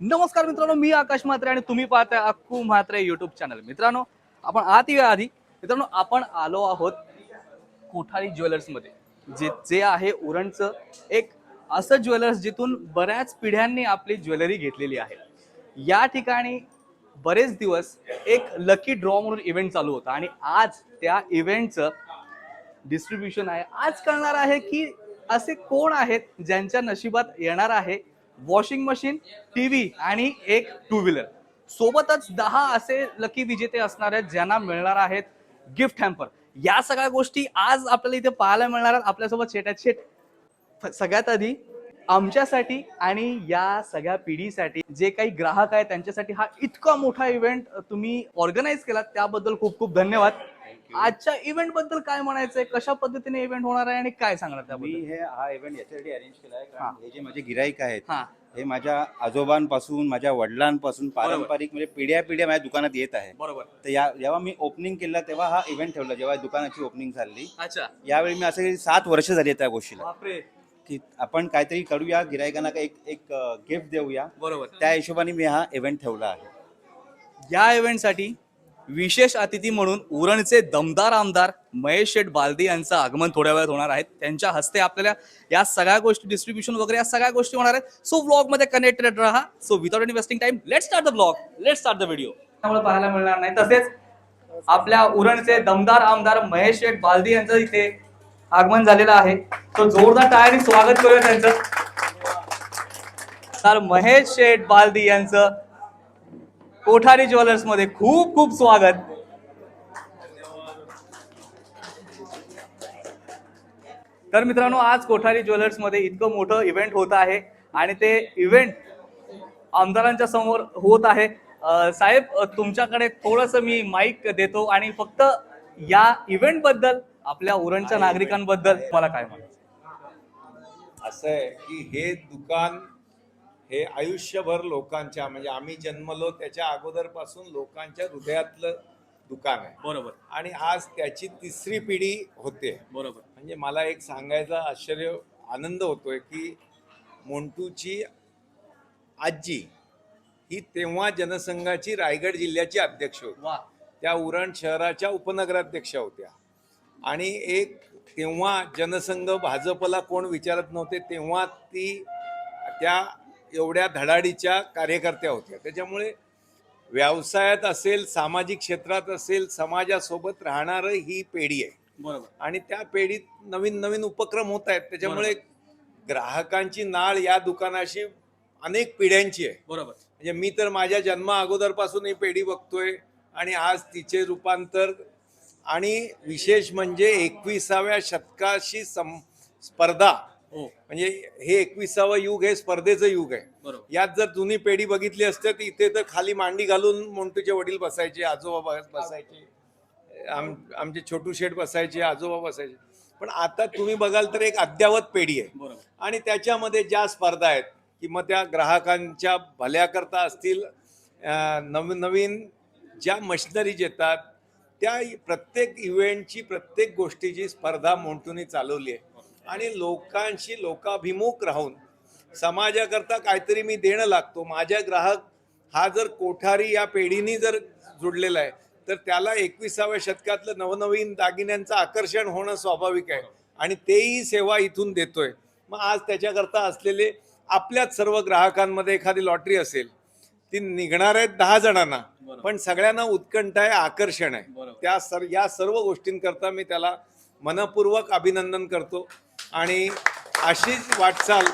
नमस्कार मित्रांनो मी आकाश म्हात्रे आणि तुम्ही पाहताय अक्कू म्हात्रे युट्यूब चॅनल मित्रांनो आपण आत येऊया आधी. मित्रांनो आपण आलो आहोत कोठारी ज्वेलर्समध्ये जे जे आहे उरणचं एक असं ज्वेलर्स जिथून बऱ्याच पिढ्यांनी आपली ज्वेलरी घेतलेली आहे. या ठिकाणी बरेच दिवस एक लकी ड्रॉ म्हणून इव्हेंट चालू होता आणि आज त्या इव्हेंटचं डिस्ट्रीब्युशन आहे. आज कळणार आहे की असे कोण आहेत ज्यांच्या नशिबात येणार आहे वॉशिंग मशीन टीव्ही आणि एक टू व्हीलर? सोबतच दहा असे लकी विजेते असणार आहेत ज्यांना मिळणार आहेत गिफ्ट हॅम्पर. या सगळ्या गोष्टी आज आपल्याला इथे पाहायला मिळणार आहेत. आपल्यासोबत शेटात शेट सगळ्यात आधी आमच्यासाठी आणि या सगळ्या पिढीसाठी जे काही ग्राहक आहेत त्यांच्यासाठी हा इतका मोठा इव्हेंट तुम्ही ऑर्गनाईज केला त्याबद्दल खूप खूप धन्यवाद. आजच्या इव्हेंटबद्दल काय म्हणायचंय? कशा पद्धतीने इव्हेंट होणार आहे आणि काय सांगणार मी त्याबद्दल? हे हा इव्हेंट याच्यासाठी अरेंज केला आहे हा. कारण हे. जे माझे गिराईक आहेत हा. हे माझ्या आजोबांपासून माझ्या वडिलांपासून पारंपरिक म्हणजे पिढ्या पिढ्या माझ्या दुकानात येत आहे. बरोबर. तर या जेव्हा मी ओपनिंग केलं तेव्हा हा इव्हेंट ठेवला जेव्हा दुकानाची ओपनिंग झाली. अच्छा. यावेळी मी असं काही सात वर्ष झाली त्या गोष्टीला. बापरे. की आपण काहीतरी करूया गिरायकांना एक एक गिफ्ट देऊया. बरोबर. त्या हिशोबाने मी हा इव्हेंट ठेवला आहे. या इव्हेंटसाठी विशेष अतिथी म्हणून उरणचे दमदार आमदार महेश शेठ बालदी यांचं आगमन थोड्या वेळात होणार आहे. त्यांच्या हस्ते आपल्याला या सगळ्या गोष्टी डिस्ट्रीब्युशन वगैरे या सगळ्या गोष्टी होणार आहेत. सो ब्लॉगमध्ये कनेक्टेड राहा. So without wasting time let start the blog let start the video त्यामुळे पाहायला मिळणार नाही. तसेच आपल्या उरणचे दमदार आमदार महेश शेठ बालदी यांचं इथे आगमन झालेलं आहे. तो जोरदार टाळ्यांनी स्वागत करूया त्यांचं. तर महेश शेठ बालदी यांचं कोठारी ज्वेलर्समध्ये खूप खूप स्वागत. तर मित्रांनो आज कोठारी ज्वेलर्समध्ये इतकं मोठं इव्हेंट होत आहे आणि ते इव्हेंट आमदारांच्या समोर होत आहे. साहेब तुमच्याकडे थोडस मी माईक देतो आणि फक्त या इव्हेंटबद्दल आपल्या उरणच्या नागरिकांबद्दल मला काय म्हणायचं? असं आहे की हे दुकान हे आयुष्यभर लोकांच्या म्हणजे आम्ही जन्मलो त्याच्या अगोदरपासून लोकांच्या हृदयातलं दुकान आहे. बरोबर. आणि आज त्याची तिसरी पिढी होते. बरोबर. म्हणजे मला एक सांगायचा आश्चर्य आनंद होतोय की मोंटूची आजी ही तेव्हा जनसंघाची रायगड जिल्ह्याची अध्यक्ष होती. त्या उरण शहराच्या उपनगराध्यक्षा होत्या. आणि एक तेव्हा जनसंघ भाजपला कोण विचारत नव्हते तेव्हा ती त्या एवढ्या धडाडीच्या कार्यकर्त्या होत्या. त्याच्यामुळे व्यवसायात असेल सामाजिक क्षेत्रात असेल समाजासोबत राहणारं ही पेढी आहे. बरोबर. आणि त्या पेढीत नवीन नवीन उपक्रम होत आहेत. त्याच्यामुळे ग्राहकांची नाळ या दुकानाशी अनेक पिढ्यांची आहे. बरोबर. म्हणजे मी तर माझ्या जन्मा अगोदरपासून ही पेढी बघतोय आणि आज तिचे रूपांतर आणि विशेष म्हणजे एकविसाव्या शतकाशी सम स्पर्धा म्हणजे हे एकविसावं युग हे स्पर्धेचं युग आहे. यात जर जुनी पेढी बघितली असते तर इथे तर खाली मांडी घालून मोंटूचे वडील बसायचे आजोबा बस- बसायचे आम आमचे छोटू शेठ बसायचे आजोबा बसायचे. पण आता तुम्ही बघाल तर एक अद्यावत पेढी आहे. आणि त्याच्यामध्ये ज्या स्पर्धा आहेत की मग त्या ग्राहकांच्या भल्याकरता असतील नवीन नवीन ज्या मशिनरीज येतात त्या प्रत्येक इव्हेंटची प्रत्येक गोष्टीची स्पर्धा मोंटूने चालवली आहे. आणि लोकांशी लोकाभिमुख राहून समाजाकरता काहीतरी मी देणं लागतो माझ्या ग्राहक हा जर कोठारी या पेढीनी जर जुडलेला आहे तर त्याला एकविसाव्या शतकातलं नवनवीन दागिन्यांचं आकर्षण होणं स्वाभाविक आहे आणि तेही सेवा इथून देतोय मग आज त्याच्याकरता असलेले आपल्याच सर्व ग्राहकांमध्ये एखादी लॉटरी असेल ती निघणार आहेत दहा जणांना. पण सगळ्यांना उत्कंठ आहे आकर्षण आहे. त्या सर या सर्व गोष्टींकरता मी त्याला मनपूर्वक अभिनंदन करतो. आणि अशीच वाटचाल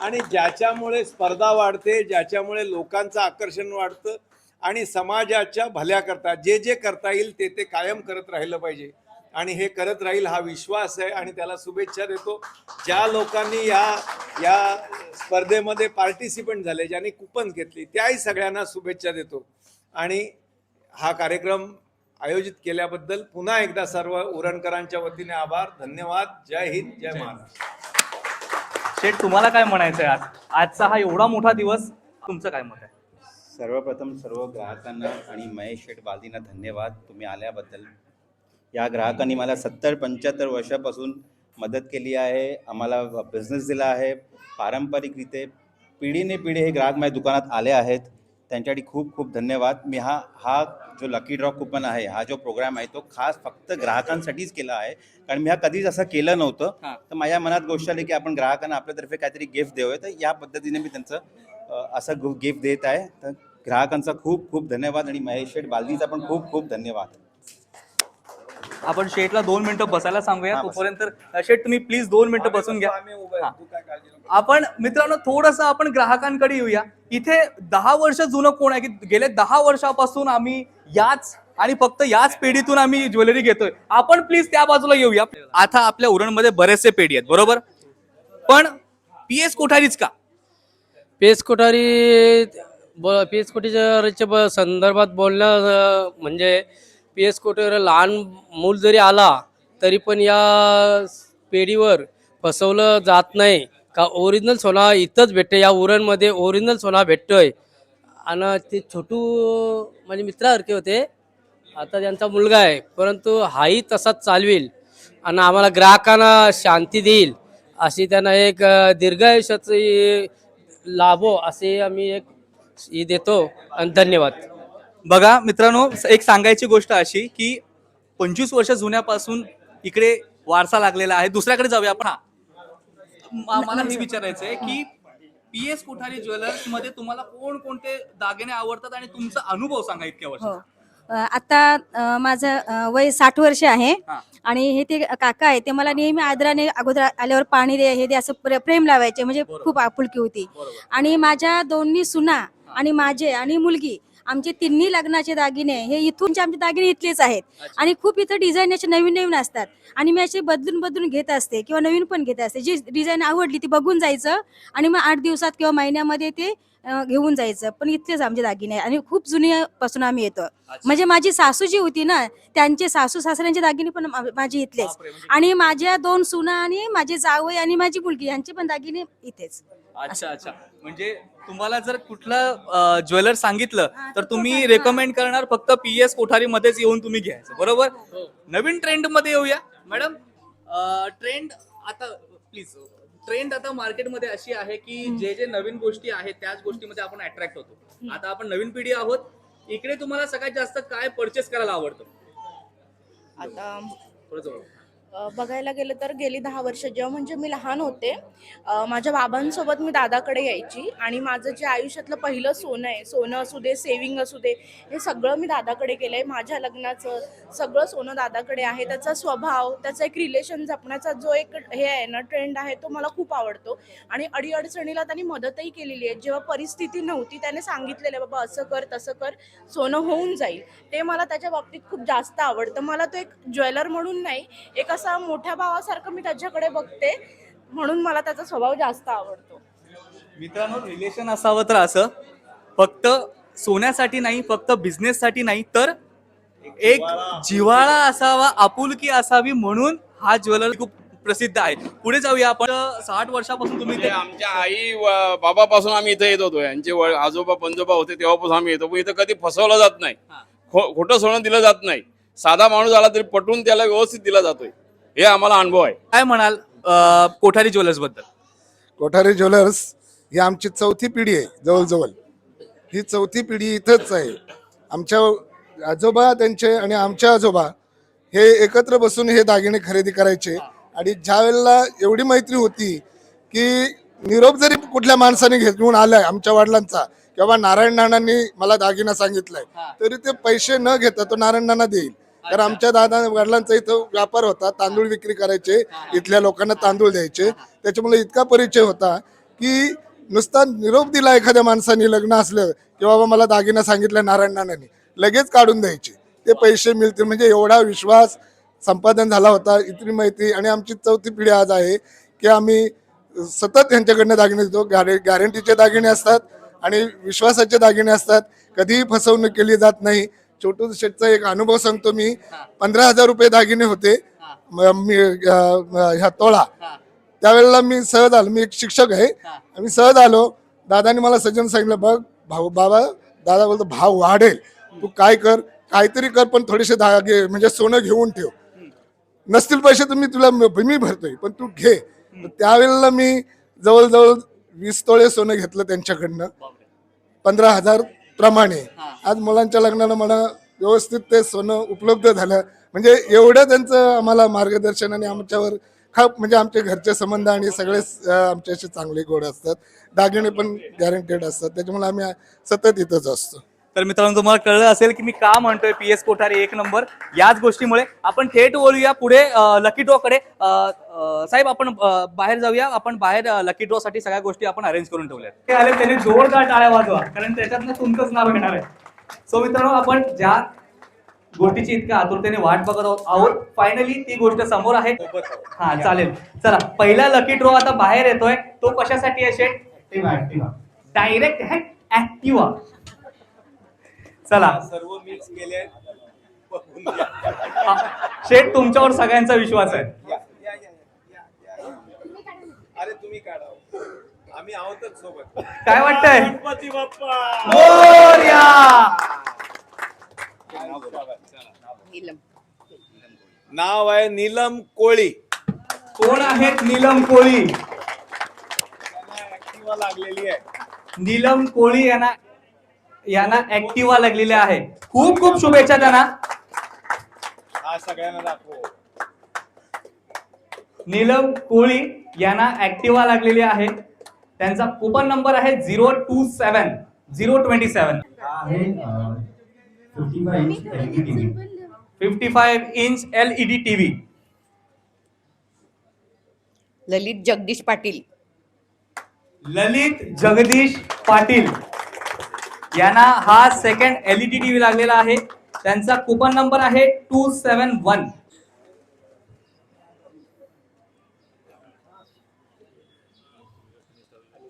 आणि ज्याच्यामुळे स्पर्धा वाढते ज्याच्यामुळे लोकांचं आकर्षण वाढतं आणि समाजाच्या भल्याकरता जे जे करता येईल ते ते कायम करत राहिलं पाहिजे. आणि हे करत राहील हा विश्वास आहे आणि त्याला शुभेच्छा देतो. ज्या लोकांनी या या स्पर्धेमध्ये पार्टिसिपंट झाले ज्यांनी कुपन घेतली त्याही सगळ्यांना शुभेच्छा देतो. आणि हा कार्यक्रम आयोजित केल्याबद्दल पुन्हा एकदा सर्व उरणकरांच्या वतीने आभार धन्यवाद जय हिंद जय महाराष्ट्र. शेठ तुम्हाला काय म्हणायचंय आज? आजचा हा एवढा मोठा दिवस तुमचं काय मत आहे? सर्वप्रथम सर्व ग्राहकांना आणि महेश शेठ बालदींना धन्यवाद. तुम्ही आल्याबद्दल. या ग्राहकांनी मला सत्तर पंच्याहत्तर वर्षापासून मदत केली आहे. आम्हाला बिझनेस दिला आहे. पारंपरिकरीते पिढीने पिढी हे ग्राहक माझ्या दुकानात आले आहेत. त्यांच्यासाठी खूप खूप धन्यवाद. मी हा हा जो लकी ड्रॉ कुपन आहे हा जो प्रोग्राम आहे तो खास फक्त ग्राहकांसाठीच केला आहे. कारण मी हा कधीच असं केलं नव्हतं. तर माझ्या मनात गोष्ट आली की आपण ग्राहकांना आपल्यातर्फे काहीतरी गिफ्ट देऊया. तर या पद्धतीने मी त्यांचं असं गिफ्ट देत आहे. तर ग्राहकांचा खूप खूप धन्यवाद आणि महेश शेठ बालदीचा पण खूप खूप धन्यवाद. आपण शेठला दोन मिनिटं बसायला सांगूया. तोपर्यंत शेठ तुम्ही प्लीज दोन मिनिटं बसून घ्या. आपण मित्रांनो थोडस आपण ग्राहकांकडे येऊया. इथे दहा वर्ष जुनं कोण आहे? की गेले दहा वर्षापासून आम्ही याच आणि फक्त याच पेढीतून आम्ही ज्वेलरी घेतोय. आपण प्लीज त्या बाजूला येऊया. आता आपल्या उरणमध्ये बरेचसे पेढी आहेत बरोबर? पण पी एस कोठारीच का? पी एस कोठारी ब पी एस कोठारीच्या ब संदर्भात बोलणं म्हणजे पी एस कोठारी लहान मूल जरी आला तरी पण या पेढीवर फसवलं जात नाही. का ओरिजिनल सोना इथंच भेटते या उरणमध्ये ओरिजिनल सोना भेटतोय. आणि ते छोटू म्हणजे मित्रासारखे होते. आता त्यांचा मुलगा आहे परंतु हाही तसाच चालवेल. आणि आम्हाला ग्राहकांना शांती देईल. अशी त्यांना एक दीर्घ दीर्घायुष्याची लाभो असे आम्ही एक ही देतो. आणि धन्यवाद. बघा मित्रांनो एक सांगायची गोष्ट अशी की पंचवीस वर्ष जुन्यापासून इकडे वारसा लागलेला आहे. दुसऱ्याकडे जाऊया आपण. हा. मला हे विचारायचं आहे की पी एस कोठारी ज्वेलर्समध्ये तुम्हाला कोण कोणते दागिने आवडतात आणि तुमचा अनुभव सांगा इतक्या वर्ष हो. आता माझं वय साठ वर्ष आहे. आणि हे ते काका आहे ते मला नेहमी आदराने अगोदर आल्यावर पाणी दे हे दे असं प्रे- प्रेम लावायचे. म्हणजे खूप आपुलकी होती. आणि माझ्या दोन्ही सुना आणि माझे आणि मुलगी आमचे तिन्ही लग्नाचे दागिने हे इथूनचे आमचे दागिने इथलेच आहेत. आणि खूप इथं डिझाईन असे नवीन नवीन असतात. आणि मी असे बदलून बदलून घेत असते किंवा नवीन पण घेत असते. जी डिझाईन आवडली ती बघून जायचं आणि मग आठ दिवसात किंवा महिन्यामध्ये ते घेऊन जायचं. पण इथलेच आमचे दागिने आणि खूप जुन्यापासून आम्ही येतो. म्हणजे माझी सासू जी होती ना त्यांचे सासू सासऱ्यांचे दागिने पण माझे इथलेच. म्हणजे- आणि माझ्या दोन सुना आणि माझे जावई आणि माझी मुलगी यांचे पण दागिने इथेच. अच्छा अच्छा. म्हणजे तुम्हाला जर कुठलं ज्वेलर सांगितलं तर तुम्ही रेकमेंड करणार फक्त पी एस कोठारी मध्येच येऊन तुम्ही घ्यायचं बरोबर? नवीन ट्रेंडमध्ये येऊया. मॅडम ट्रेंड आता प्लीज ट्रेंड आता मार्केटमध्ये अशी आहे की जे जे नवीन गोष्टी आहेत त्याच गोष्टीमध्ये आपण अट्रॅक्ट होतो. आता आपण नवीन पिढी आहोत. इकडे तुम्हाला सगळ्यात जास्त काय परचेस करायला आवडतं? आता बघायला गेलं तर गेली दहा वर्ष जेव्हा म्हणजे मी लहान होते माझ्या बाबांसोबत मी दादाकडे यायची आणि माझं जे आयुष्यातलं पहिलं सोनं आहे सोनं असू दे सेविंग असू दे हे सगळं मी दादाकडे केलं आहे. माझ्या लग्नाचं सगळं सोनं दादाकडे आहे. त्याचा स्वभाव त्याचा एक रिलेशन जपण्याचा जो एक हे आहे ना ट्रेंड आहे तो मला खूप आवडतो. आणि अडीअडचणीला त्यांनी मदतही केलेली आहे. जेव्हा परिस्थिती नव्हती त्याने सांगितलेलं बाबा असं कर तसं कर सोनं होऊन जाईल. ते मला त्याच्या बाबतीत खूप जास्त आवडतं. मला तो एक ज्वेलर म्हणून नाही एक असा मोठ्या भावासारखं मी त्याच्याकडे बघते म्हणून मला त्याचा स्वभाव जास्त आवडतो. मित्रांनो रिलेशन असावं तर असं. फक्त सोन्यासाठी नाही फक्त बिझनेस साठी नाही तर एक जिव्हाळा असावा आपुलकी असावी म्हणून हा ज्वेलर खूप प्रसिद्ध आहे. पुढे जाऊया आपण. साठ वर्षापासून तुम्ही म्हणजे ते- आमच्या आई बाबापासून आम्ही इथे येत होतो. यांचे आजोबा पंजोबा होते तेव्हापासून आम्ही येतो. पण इथं कधी फसवलं जात नाही. खो खोटं सोनं दिलं जात नाही. साधा माणूस आला तरी पटवून त्याला व्यवस्थित दिला जातोय. हे आम्हाला अनुभव आहे. काय म्हणाल अं, कोठारी ज्वेलर्सबद्दल? कोठारी ज्वेलर्स ही आमची चौथी पिढी आहे जवळजवळ. ही चौथी पिढी इथंच आहे. आमच्या आजोबा त्यांचे आणि आमच्या आजोबा हे एकत्र बसून हे दागिने खरेदी करायचे. आणि ज्या वेळेला एवढी मैत्री होती की निरोप जरी कुठल्या माणसाने घेऊन आलाय आमच्या वडिलांचा किंवा नारायण नानांनी मला दागिना सांगितलाय. तरी ते पैसे न घेता तो नारायण नाना देईल. तर आमच्या दादा वडिलांचा इथं व्यापार होता तांदूळ विक्री करायचे इथल्या लोकांना तांदूळ द्यायचे. त्याच्यामुळे इतका परिचय होता की नुसता निरोप दिला एखाद्या माणसाने लग्न असलं की बाबा मला दागिना सांगितलं नारायण नानांनी लगेच काढून द्यायचे. ते पैसे मिळतील म्हणजे एवढा विश्वास संपादन झाला होता इतकी मैत्री आणि आमची चौथी पिढी आज आहे की आम्ही सतत यांच्याकडनं दागिने देतो. गॅरे गॅरंटीचे दागिने असतात आणि विश्वासाचे दागिने असतात. कधीही फसवणूक केली जात नाही. छोटू शेठचा एक अनुभव सांगतो मी. पंधरा हजार रुपये दागिने होते. म- ह्या तोळा. त्यावेळेला मी सहज आलो. मी एक शिक्षक आहे. मी सहज आलो. दादाने मला सज्जन सांगितलं बघ भाऊ बाबा दादा बोलतो भाव वाढेल. तू काय कर काहीतरी कर पण थोडेसे धागे म्हणजे सोनं घेऊन ठेव. नसतील पैसे तर मी तुला म- भरतोय पण तू घे. त्यावेळेला मी जवळजवळ वीस तोळे सोनं घेतलं त्यांच्याकडनं. पंधरा हजार प्रमाणे. आज मुलांच्या लग्नाला मला व्यवस्थित ते सोनं उपलब्ध झालं. म्हणजे एवढं त्यांचं आम्हाला मार्गदर्शन आणि आमच्यावर खा म्हणजे आमचे घरचे संबंध आणि सगळे आमच्याशी चांगले गोड असतात. दागिने पण गॅरंटेड असतात. त्याच्यामुळे आम्ही सतत इथंच असतो. तर मित्रांनो तुम्हाला कळलं असेल की मी का म्हणतोय पी एस कोठारे एक नंबर? याच गोष्टीमुळे आपण थेट बोलूया पुढे लकी ड्रॉ कडे. साहेब आपण बाहेर जाऊया. आपण बाहेर लकी ड्रॉ साठी सगळ्या गोष्टी आपण अरेंज करून ते आले त्यांनी जोरदार टाळ्या वाजवा कारण त्याच्यातनं तुमचंच नाव येणार आहे. सो मित्रांनो आपण ज्या गोष्टीची इतक्या आतुरतेने वाट बघत आहोत आहोत फायनली ती गोष्ट समोर आहे. हा चालेल. चला पहिला लकी ड्रॉ आता बाहेर येतोय. तो कशासाठी शेट डायरेक्ट है ऍक्टिवा चला. सर्व मिक्स केले शेठ तुमच्यावर सगळ्यांचा विश्वास आहे. अरे तुम्ही काढा. आम्ही आहोतच सोबत. काय वाटतंय? गणपती बाप्पा! नाव आहे नीलम कोळी. कोण आहेत नीलम कोळी? लागलेली आहे. नीलम कोळी यांना यांना ऍक्टिवा लागलेल्या आहे. खूप खूप शुभेच्छा त्यांना. हा सगळ्यांना दाखव. नीलम कोळी यांना ऍक्टिवा लागलेली आहे. त्यांचा कुपन नंबर आहे zero two seven zero twenty seven fifty five inch L E D TV Lalit Jagdish Patil. Lalit Jagdish Patil. यांना हा सेकंड एलईडी टीव्ही लागलेला आहे. त्यांचा कुपन नंबर आहे two seven one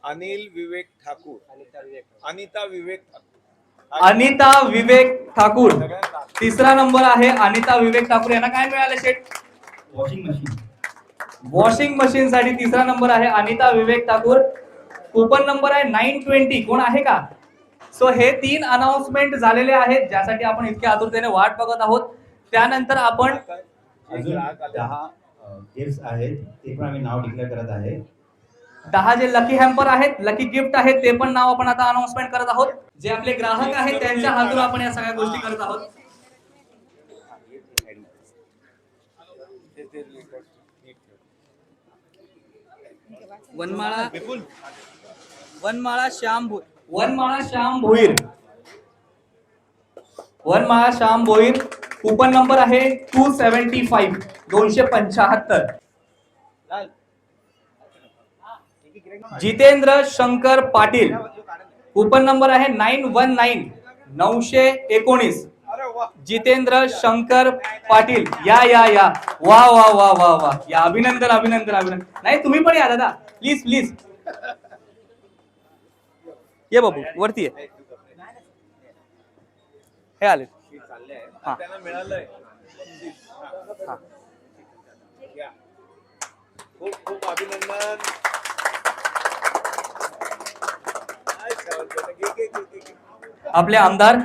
Anil Vivek Thakur. Anita Vivek Thakur. Anita Vivek Thakur. तिसरा number आहे अनिता विवेक ठाकूर. यांना काय मिळालं शेट वॉशिंग मशीन वॉशिंग मशीन साठी तिसरा नंबर आहे अनिता विवेक ठाकूर. कुपन नंबर आहे नाईन ट्वेंटी कोण आहे का? सो हे तीन अनाउन्समेंट झालेले आहेत ज्यासाठी आपण इतक्या आतुरतेने वाट बघत आहोत. त्यानंतर आपण दहा गिफ्ट आहेत ते पण आम्ही नाव डिक्लेअर करत आहे. दहा जे लकी हॅम्पर आहेत लकी गिफ्ट आहेत ते पण नाव आपण आता अनाउन्समेंट करत आहोत. जे आपले ग्राहक आहेत त्यांच्या हातून आपण या सगळ्या गोष्टी करत आहोत. वनमाळा वनमाळा श्याम भो- वनमाळा श्याम भोईर वनमाळा श्याम भोईर कुपन नंबर आहे टू सेव्हन्टी फाईव्ह. दोनशे पंचाहत्तर. जितेंद्र शंकर पाटील. कुपन नंबर आहे नाईन वन नाईन. नऊशे एकोणीस. जितेंद्र शंकर पाटील. या या या. वा वा वा वा वा. या अभिनंदन अभिनंदन अभिनंदन. नाही तुम्ही पण या दादा. प्लीज प्लीज ये बाबू वरती ये हे आले हा. हा. खूप खूप अभिनंदन आपले आमदार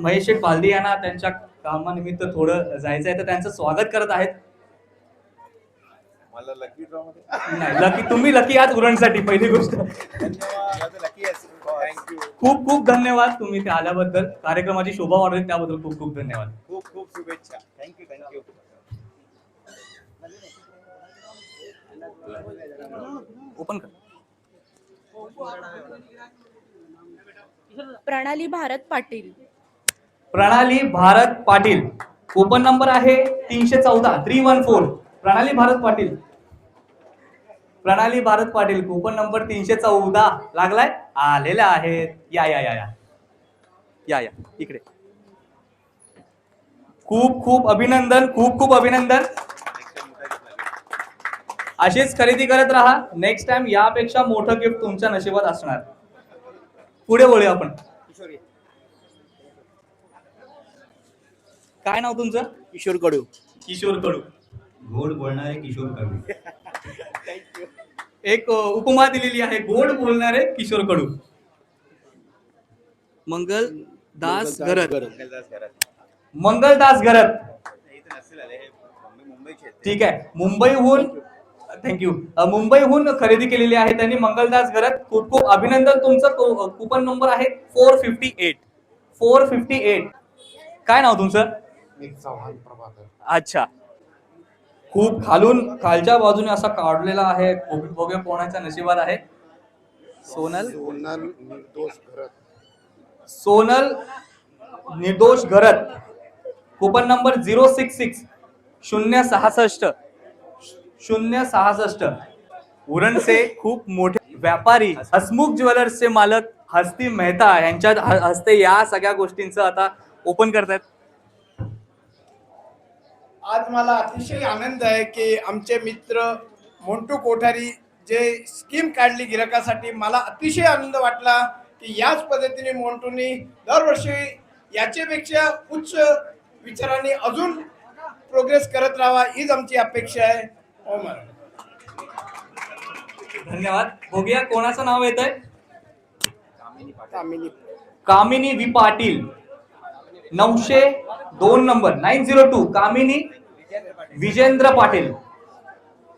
महेश शेठ पालदी यांना त्यांच्या कामानिमित्त थोडं जायचं आहे तर त्यांचं स्वागत करत आहेत मला लकी ड्रॉ मध्ये. नाही लकी तुम्ही लकी आहात उरणसाठी पहिली गोष्ट. धन्यवाद लकी थँक्यू खूप खूप धन्यवाद तुम्ही आल्याबद्दल. कार्यक्रमाची शोभा वाढवली त्याबद्दल खूप खूप धन्यवाद. खूप खूप शुभेच्छा. थँक्यू थँक्यू ओपन कर. प्रणाली भारत पाटील. प्रणाली भारत पाटील. कुपन नंबर आहे तीनशे चौदा थ्री वन फोर प्रणाली भारत पाटील. प्रणाली भारत पाटील कुपन नंबर तीनशे चौदा. लागलाय? आलेल्या आहेत. या या या या. या या. इकडे. खूप खूप अभिनंदन खूप खूप अभिनंदन. अशीच खरेदी करत राहा. नेक्स्ट टाइम यापेक्षा मोठं गिफ्ट तुमच्या नशिबात असणार. पुढे बोलूया आपण. काय नाव तुमचं? किशोर कडू. किशोर कडू. गोड बोलणारे किशोर कवी एक उपमा दिलेली आहे गोड बोलणारे किशोर कडू. मंगल दास गरत मंगलदास घरात मंगलदास गरत ठीक आहे. मुंबईहून थँक्यू मुंबईहून खरेदी केलेली आहे त्यांनी मंगलदास घरात खूप खूप अभिनंदन तुमचं. कुपन नंबर आहे four fifty eight four fifty eight काय नाव तुमचं? अच्छा. खूप खालून खालच्या बाजूने असा काढलेला आहे बघूया कोणाच्या नशिबात आहे. Sonal? Sonal Nirdosh Gharat. Coupon number zero six six शून्य सहासष्ट शून्य सहासष्ट. उरणचे खूप मोठे व्यापारी हसमुख ज्वेलर्सचे मालक हस्ती मेहता यांच्या हस्ते या सगळ्या गोष्टींचं आता ओपन करतायत. आज मला अतिशय आनंद आहे की आमचे मित्र मोंटू कोठारी जे स्कीम काढली गिराकासाठी मला अतिशय आनंद वाटला की याच पद्धतीने मोंटूनी दरवर्षी याच्यापेक्षा उच्च विचारांनी अजून प्रोग्रेस करत राहावा हीच आमची अपेक्षा आहे. हो मॅडम. धन्यवाद. बघूया कोणाचं नाव येत आहे कामिनी कामिनी वि पाटील. नऊशे दोन number nine zero two Kamini Vijendra Patil.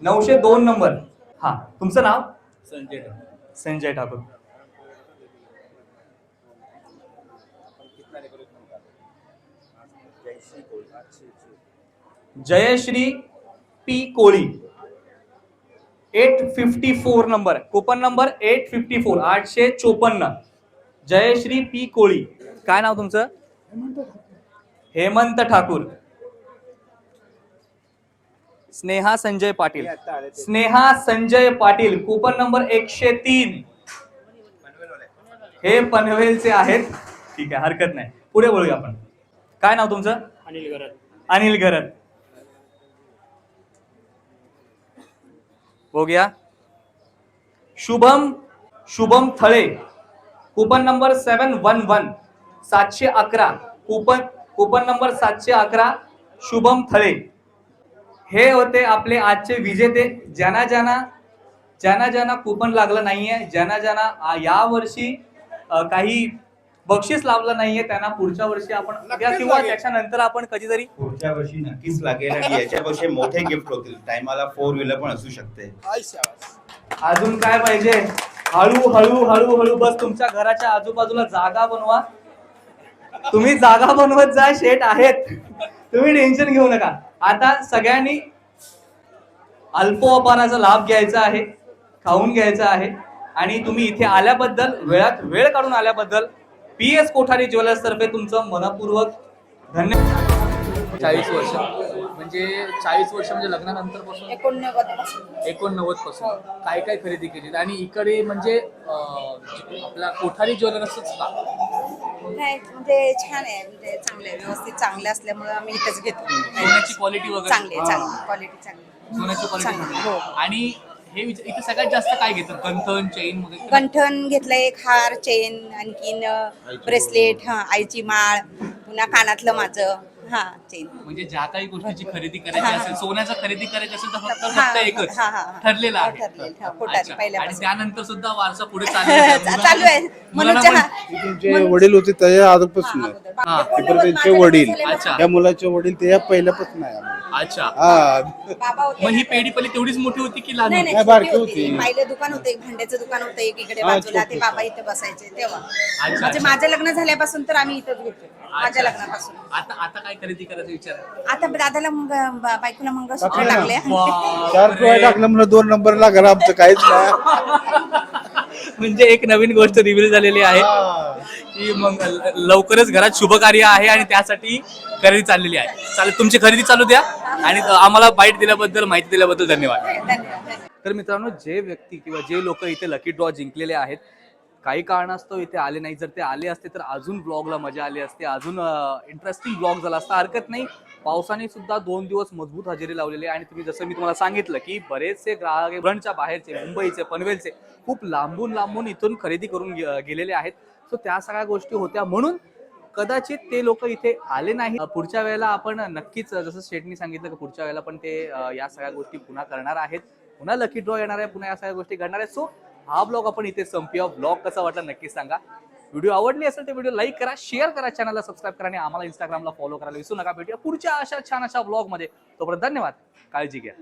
नऊशे दोन नंबर. हा तुमचं नाव? Sanjay Sanjay Thakur. Jayshree P Koli. Eight fifty four number. Coupon number eight fifty four आठशे चोपन्न. जयश्री पी कोळी. काय नाव तुमचं? हेमंत ठाकूर. स्नेहा संजय पाटील. स्नेहा संजय पाटील कुपन नंबर एकशे तीन. हे पनवेलचे आहेत. ठीक आहे हरकत नाही. पुढे बोलूया आपण. काय नाव तुमचं? अनिल घरात अनिल गरत बघूया. Shubham Shubham Thale. Coupon number seven one one सातशे अकरा. कुपन कुपन नंबर सातशे अकरा शुभम थळे. हे होते आपले आजचे विजेते. ज्यांना ज्यांना ज्यांना ज्यांना कुपन लागलं नाहीये ज्यांना ज्यांना यावर्षी काही बक्षीस लाभलं नाहीये त्यांना पुढच्या वर्षी आपण किंवा लागेल. त्याच्यानंतर आपण कधीतरी पुढच्या वर्षी नक्कीच लागेल आणि याच्यापेक्षा मोठे गिफ्ट होतील. टायमाला फोर व्हीलर पण असू शकते. अजून काय पाहिजे? हळू हळू हळू हळू बस तुमच्या घराच्या आजूबाजूला जागा बनवा. तुम्ही जागा बनवत जा शेट आहेत. तुम्ही टेन्शन घेऊ नका. आता सगळ्यांनी अल्पोपानाचा लाभ घ्यायचा आहे खाऊन घ्यायचा आहे. आणि तुम्ही इथे आल्याबद्दल वेळात वेळ काढून आल्याबद्दल पी एस कोठारी ज्वेलर्स तर्फे तुमचं मनपूर्वक धन्यवाद चाळीस वर्ष. म्हणजे चाळीस वर्ष म्हणजे लग्नानंतरपासून एकोणनव्वदपासून एकोणनव्वदपासून काय काय खरेदी केली आणि इकडे म्हणजे आपला कोठारी ज्वेलर्सच का? नाही म्हणजे छान आहे म्हणजे चांगलं आहे. व्यवस्थित चांगलं असल्यामुळे आम्ही इथंच घेतो. सोन्याची क्वालिटी वगैरे. चांगली आहे चांगली क्वालिटी चांगली सोन्याची चांगली, क्वालिटी हो. आणि हे विच- इथे सगळ्यात जास्त काय घेतात? कंथन चेन वगैरे? गंठन घेतलं एक हार चेन आणखीन ब्रेसलेट हा आईची माळ पुन्हा कानातलं माझं. हा चेन म्हणजे ज्या काही गोष्टीची खरेदी करायची. असेल सोन्याचं खरेदी करायची असेल तर फक्त फक्त एकच हा, हा, हा. ठरलेलं आहे ठरलेलं, हो, कोठारी अच्छा. आणि पहिल्यापासून. त्यानंतर सुद्धा वारसा पुढे आहे. चालू आहे जे वडील होते त्या आजपासून आहे. हा. त्यांचे माझ्या वडील अच्छा. त्या मुलाचे वडील ते या पहिल्यापासून आहे. अच्छा हा बाबा होते मग ही पेढी पहिली तेवढीच मोठी होती की लहान नाही होती? नाही नाही, बारकी छोटी होती होती. पहिलं दुकान होतं एक भांड्याचं दुकान होतं एक इकडे हा, बाजूला ते छोटी. बाबा इथं बसायचे तेव्हा अच्छा, म्हणजे अच्छा. माझं लग्न झाल्यापासून तर आम्ही इथंच घेतो माझ्या अच्छा. लग्नापासून आता आता काय खरेदी करायचा विचार आहे? आता दादाला मंग- बा- बायकोला मंगळसूत्र. लागले. चार टाकलं म्हणलं दोन नंबर लागला आमचं काहीच नाही. म्हणजे एक नवीन गोष्ट रिव्हील झालेली आहे. की मग लवकरच घरात शुभ कार्य आहे आणि त्यासाठी खरेदी चाललेली आहे. चालेल तुमची खरेदी चालू द्या. आणि आम्हाला बाईट दिल्याबद्दल माहिती दिल्याबद्दल धन्यवाद. धन्यवाद. तर मित्रांनो जे व्यक्ती किंवा जे लोक इथे लकी ड्रॉ जिंकलेले आहेत काही कारणास्तव इथे आले नाही. जर ते आले असते तर अजून ब्लॉगला मजा आली असते अजून इंटरेस्टिंग ब्लॉग झाला असता. हरकत नाही. पावसाने सुद्धा दोन दिवस मजबूत हजेरी लावलेली आहे आणि तुम्ही जसं मी तुम्हाला सांगितलं की बरेचसे ग्राहक ब्रंटच्या बाहेरचे मुंबईचे पनवेलचे खूप लांबून लांबून इथून खरेदी करून गेलेले आहेत. सो त्या सगळ्या गोष्टी होत्या. म्हणून कदाचित ते लोक इथे आले नाही. पुढच्या वेळेला आपण नक्कीच जसं शेटनी सांगितलं की पुढच्या वेळेला पण ते या सगळ्या गोष्टी पुन्हा करणार आहेत. पुन्हा लकी ड्रॉ येणार आहे पुन्हा या सगळ्या गोष्टी घडणार आहेत. सो हा ब्लॉग आपण इथे संपूया. ब्लॉग कसा वाटला नक्कीच सांगा. व्हिडिओ आवडली असेल तर व्हिडिओ लाईक करा शेअर करा चॅनलला सबस्क्राईब करा आणि आम्हाला इंस्टाग्रामला फॉलो करायला विसरू नका. भेटूया पुढच्या अशा छान अशा ब्लॉगमध्ये तोपर्यंत धन्यवाद. काळजी घ्या.